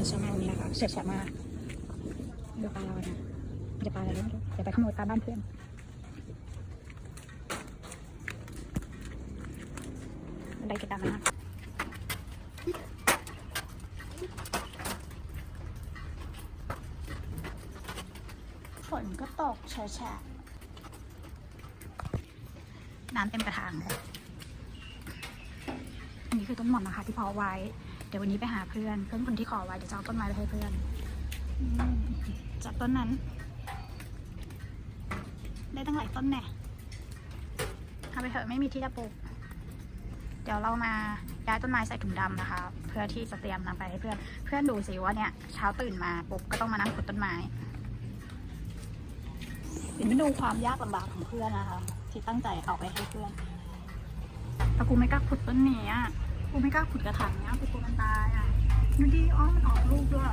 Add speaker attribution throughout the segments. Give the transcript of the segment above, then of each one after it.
Speaker 1: เป็นชามาวันนี้นะคะเฉียดแฉะมากดูปลาเรานะจะปลาอะไรไม่รู้เดี๋ยวไปขโมยปลาบ้านเพื่อนบันไดติดตามมานะฝนก็ตกแฉะๆน้ำเต็มกระถางเลยอันนี้คือต้นหม่อนนะคะ ที่เพาะไว้ เดี๋ยววันนี้ไปหาเพื่อน เพื่อนคนที่ขอไว้เดี๋ยวจะเอาต้นไม้ไปให้เพื่อนอืมจากต้นนั้น ได้ตั้งหลายต้นแน่เอาไปเถอะไม่มีที่จะปลูก เดี๋ยวเรามาย้ายต้นไม้ใส่ถุงดำนะคะ เพื่อที่จะเตรียมนำไปให้เพื่อน เพื่อนดูสิว่าเนี่ยเช้าตื่นมาปุ๊บก็ต้องมานั่งขุดต้นไม้เดี๋ยวมาดูความยากลำบากของเพื่อนนะคะ ที่ตั้งใจเอาไปให้เพื่อนแต่กูไม่กล้าขุดต้นนี้อะ กูไม่กล้าขุดกระถางเนี้ยกูกลัวมันตายอะดูดีอ๋อมันออกลูกด้วย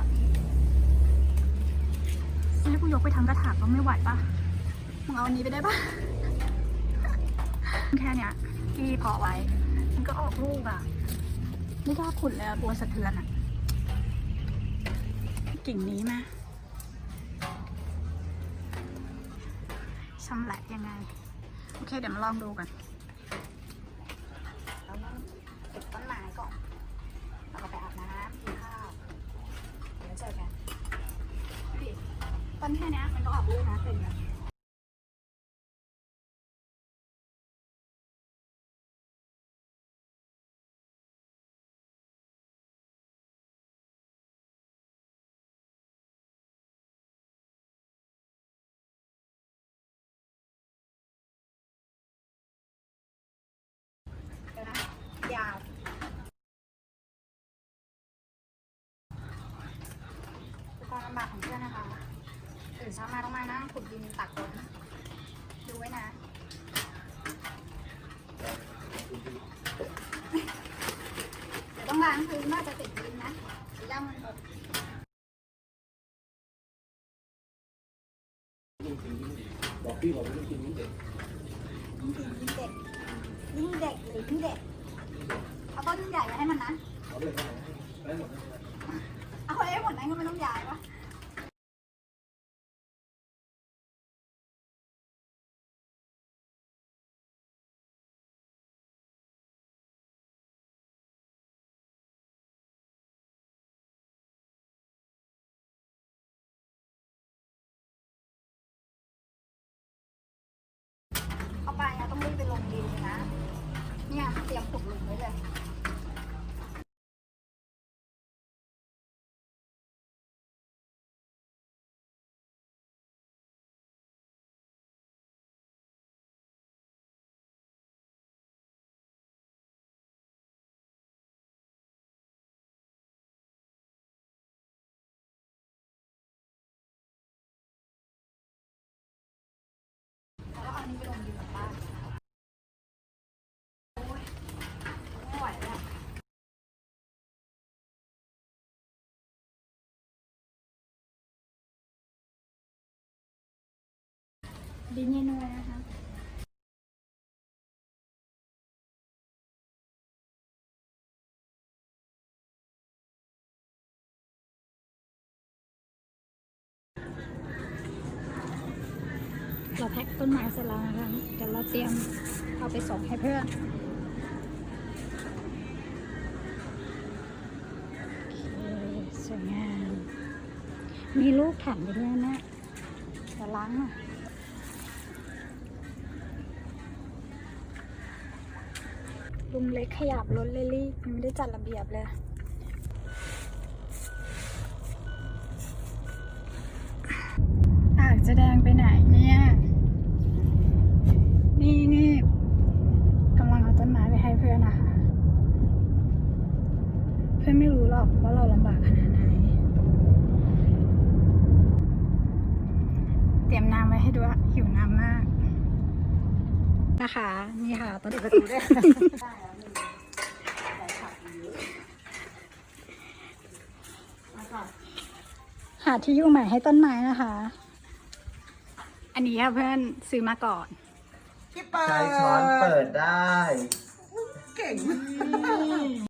Speaker 1: จะให้กูยกไปทั้งกระถางก็ไม่ไหวปะมึงเอาอันนี้ไปได้ปะแค่เนี้ยที่พาะไว้ มันก็ออกลูกอะ ไม่กล้าขุดเลยกลัวสะเทือนอะ กิ่งนี้มาชำแหละยังไง โอเค เดี๋ยวมาลองดูกัน ต้องเก็บต้นไม้ก่อนแล้วก็ไปอาบน้ำกินข้าวเดี๋ยวเจอกัน ต้นแค่นี้มันก็ออกลูกนะเป็นแบบ คือความลำบากของเพื่อนนะคะตื่นเช้ามาต้องมานั่งขุดดินตักต้นดูไว้นะเดี๋ยวต้องล้างพื้นน่าจะติดดินนะย่ามันตก
Speaker 2: บอกพี่บอกไม่ต้องกินนี่เด็ก
Speaker 1: ยิ่งกินยิ่งเด็กยิ่งเด็กหรือยิ่งเด็กเอาต้นใหญ่มาให้มันนะ
Speaker 2: เอาไปทำอะไรหมด
Speaker 1: เอาไว้ให้หมดนั้นก็ไม่ต้องย้ายวะ ดินเย็นเลยนะคะเราแพ็คต้นไม้เสร็จแล้วนะคะเดี๋ยวเราเตรียมเอาไปส่งให้เพื่อนสวยงาม มีลูกถังไปด้วยนะจะล้างหน่อย ลุงเล็กขยับรถเลยรีบยังไม่ได้จัดระเบียบเลย ปากจะแดงไปไหนเนี่ย นี่นี่กำลังเอาต้นไม้ไปให้เพื่อนนะคะ เพื่อนไม่รู้หรอกว่าเราลำบากขนาดไหน เตรียมน้ำไว้ให้ด้วยหิว นะคะ นี่ค่ะต้นประตูด้วยหาที่อยู่ใหม่ให้ต้นไม้นะคะ อันนี้เพื่อนซื้อมาก่อน
Speaker 2: ใช้ช้อนเปิดได้
Speaker 3: เก่ง